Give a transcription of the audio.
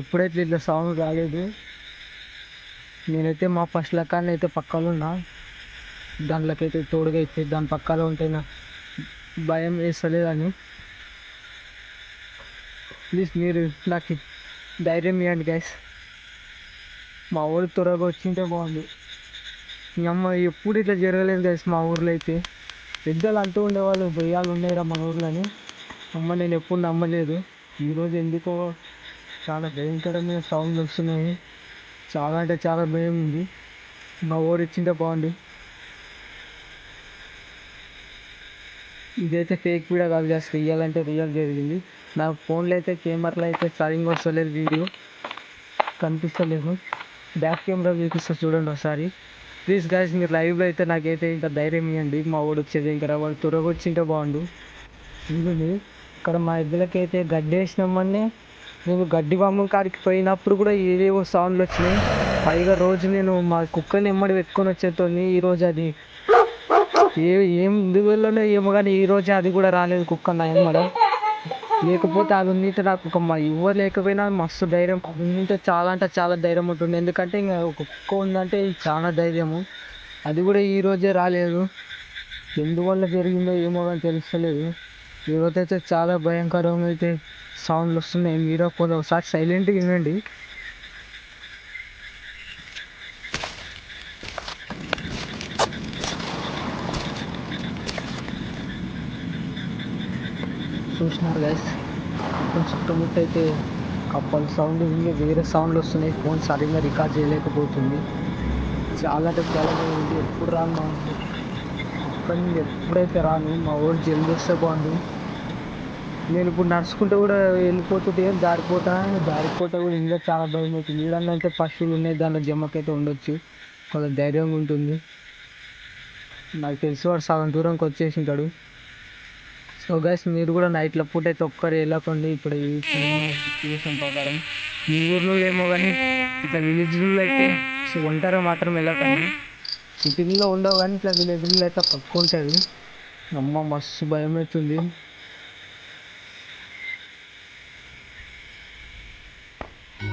ఎప్పుడైతే ఇట్లా సౌండ్ రాలేదు నేనైతే మా ఫస్ట్ లెక్కన అయితే పక్కలో ఉన్నా. దాంట్లోకైతే తోడుగా అయితే దాని పక్కలో ఉంటే నా భయం వేస్తలేదని. ప్లీజ్ మీరు నాకు ధైర్యం ఇవ్వండి గైస్ మా ఊరు త్వరగా వచ్చింటే బాగుంది మీ అమ్మ ఎప్పుడు ఇట్లా జరగలేదు గైస్ మా ఊర్లో అయితే. పెద్దలు అంటూ ఉండేవాళ్ళు భయాలు ఉన్నాయిరా మా ఊర్లో అని అమ్మ నేను ఎప్పుడు నమ్మలేదు. ఈరోజు ఎందుకో చాలా భయంకరమైన సౌండ్లు వస్తున్నాయి. చాలా అంటే చాలా భయం ఉంది. మా ఊరు ఇచ్చింటే బాగుంది ఇదైతే ఫేక్ వీడియో కాదు జస్ట్ రియల్ అంటే రియల్ జరిగింది. నా ఫోన్లో అయితే కెమెరాలో అయితే సరిగ్గా వస్తలేదు వీడియో కనిపిస్తలేదు. బ్యాక్ కెమెరా చూపిస్తా చూడండి ఒకసారి. ప్లీజ్ గాయస్ మీరు లైవ్లో అయితే నాకైతే ఇంకా ధైర్యం ఇవ్వండి మా వాడు వచ్చేది ఇంకా వాడు త్వరగా వచ్చింటే బాగుండు. ఇక్కడ మా ఇద్దరికి అయితే గడ్డి వేసినామని నేను గడ్డి బొమ్మ కాడికి పోయినప్పుడు కూడా ఏవేవో సౌండ్లు వచ్చినాయి. పైగా రోజు నేను మా కుక్కని ఎమ్మడి పెట్టుకొని వచ్చేతోని ఈరోజు అది ఏ ఏం ఎందువల్లనో ఏమో కానీ ఈ అది కూడా రాలేదు కుక్క నా ఎమ్మడ. లేకపోతే అది ఉంటే నాకు ఒక మా ఎవరు లేకపోయినా మస్తు ధైర్యం. ఉంటే చాలా అంటే చాలా ధైర్యం ఉంటుంది ఎందుకంటే ఇంకా ఒక కుక్క ఉందంటే చాలా ధైర్యము. అది కూడా ఈ రోజే రాలేదు. ఎందువల్ల జరిగిందో ఏమో కానీ తెలుస్తలేదు. యువత అయితే చాలా భయంకరంగా అయితే సౌండ్లు వస్తున్నాయి. మీరు కొంచెం ఒకసారి సైలెంట్గా వినండి. చూసినారు గైస్ కొంచెం చుట్టుముట్టు అయితే కప్పల సౌండ్ ఇంకా వేరే సౌండ్లు వస్తున్నాయి. ఫోన్ సరిగ్గా రికార్డ్ చేయలేకపోతుంది. చాలా అంటే చాలా బాగుంది ఎప్పుడు రాను మా ఊరు. అక్కడి నుంచి ఎప్పుడైతే రాను మా ఊరు జల్దీ వస్తే బాగుంది నేను ఇప్పుడు నడుచుకుంటూ కూడా వెళ్ళిపోతుంటే జారిపోతాను జారిపోతా? కూడా ఇంకా చాలా భయం అవుతుంది. ఈడంటే పశువులు ఉన్నాయి దాంట్లో జమ్మకైతే ఉండొచ్చు. కొంచెం ధైర్యంగా ఉంటుంది. నాకు తెలిసి వాడు సగం దూరంకి వచ్చేసి ఉంటాడు సో గైస్ మీరు కూడా నైట్లో పూట అయితే ఒక్కరు వెళ్ళకండి. ఇప్పుడు సిచ్యువేషన్ ప్రకారం. మీ ఊర్లో ఏమో కానీ ఇట్లా విలేజ్లో అయితే ఒంటరి మాత్రం వెళ్ళకండి. సిటీలో ఉండవు కానీ ఇట్లా విలేజ్లో అయితే పక్కు ఉంటుంది అమ్మ మస్తు భయం అవుతుంది